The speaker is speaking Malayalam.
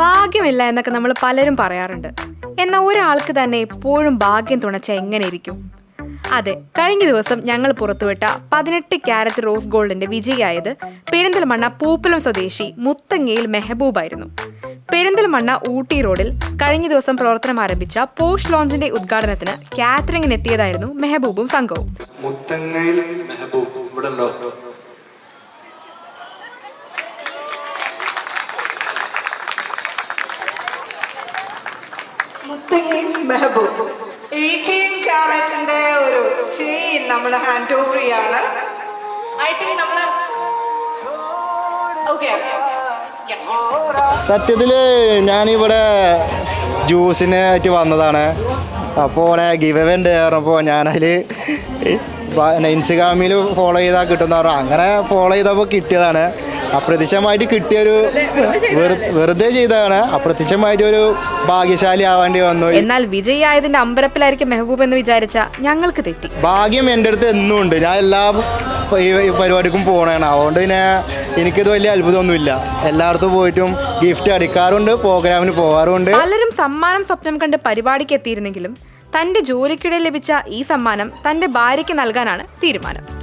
ഭാഗ്യമില്ല എന്നൊക്കെ നമ്മൾ പലരും പറയാറുണ്ട്. എന്നാൽ ഒരാൾക്ക് തന്നെ എപ്പോഴും ഭാഗ്യം തുണച്ച എങ്ങനെ ഇരിക്കും അതെ കഴിഞ്ഞ ദിവസം ഞങ്ങൾ പുറത്തുവിട്ട പതിനെട്ട് ക്യാരറ്റ് റോസ് ഗോൾഡിന്റെ വിജയിയായത് പെരിന്തൽമണ്ണ പൂപ്പലം സ്വദേശി മുത്തങ്ങയിൽ മെഹബൂബായിരുന്നു. പെരിന്തൽമണ്ണ ഊട്ടി റോഡിൽ കഴിഞ്ഞ ദിവസം പ്രവർത്തനം ആരംഭിച്ച പോഷ് ലോഞ്ചിന്റെ ഉദ്ഘാടനത്തിന് കാറ്ററിംഗിനെത്തിയതായിരുന്നു മെഹബൂബും സംഘവും. മെഹബൂബ് ഉണ്ടോ മുത്തങ്ങി മെഹബൂബ് എയ്റ്റീൻ ക്യാരറ്റിന്റെ ഒരു ചെയിൻ നമ്മൾ ഹാൻഡ് ഓവർ ഐ തിങ്ക് നമ്മൾ ഓക്കെ സത്യത്തിൽ ഞാനിവിടെ ജ്യൂസിന് ആയിട്ട് വന്നതാണ്. അപ്പോൾ ഇവിടെ ഗിവ് അവേ ഉണ്ട് പറഞ്ഞപ്പോൾ ഞാനതിൽ ഇൻസ്റ്റഗ്രാമിൽ ഫോളോ ചെയ്താൽ കിട്ടുമെന്ന് പറഞ്ഞു. അങ്ങനെ ഫോളോ ചെയ്തപ്പോൾ കിട്ടിയതാണ്. അപ്രത്യക്ഷമായിട്ട് കിട്ടിയൊരു വെറു- വെറുതെ ചെയ്തതാണ്. അപ്രത്യക്ഷമായിട്ട് ഒരു ഭാഗ്യശാലി ആവേണ്ടി വന്നു. എന്നാൽ വിജയിയായതിന്റെ അമ്പരപ്പിലായിരിക്കും മെഹബൂബ് എന്ന് വിചാരിച്ച ഞങ്ങൾക്ക് തെറ്റി. ഭാഗ്യം എന്റെ അടുത്ത് എന്നും ഉണ്ട്. ഞാൻ എല്ലാ പരിപാടിക്കും പോകണേണ് അതുകൊണ്ട് പിന്നെ എനിക്കിത് വലിയ അത്ഭുതമൊന്നുമില്ല. എല്ലായിടത്തും പോയിട്ടും ഗിഫ്റ്റ് അടിക്കാറുണ്ട് പ്രോഗ്രാമിന് പോകാറുണ്ട്. പലരും സമ്മാനം സ്വപ്നം കണ്ട് പരിപാടിക്ക് എത്തിയിരുന്നെങ്കിലും തന്റെ ജോലിക്കിടെ ലഭിച്ച ഈ സമ്മാനം തന്റെ ഭാര്യയ്ക്ക് നൽകാനാണ് തീരുമാനം.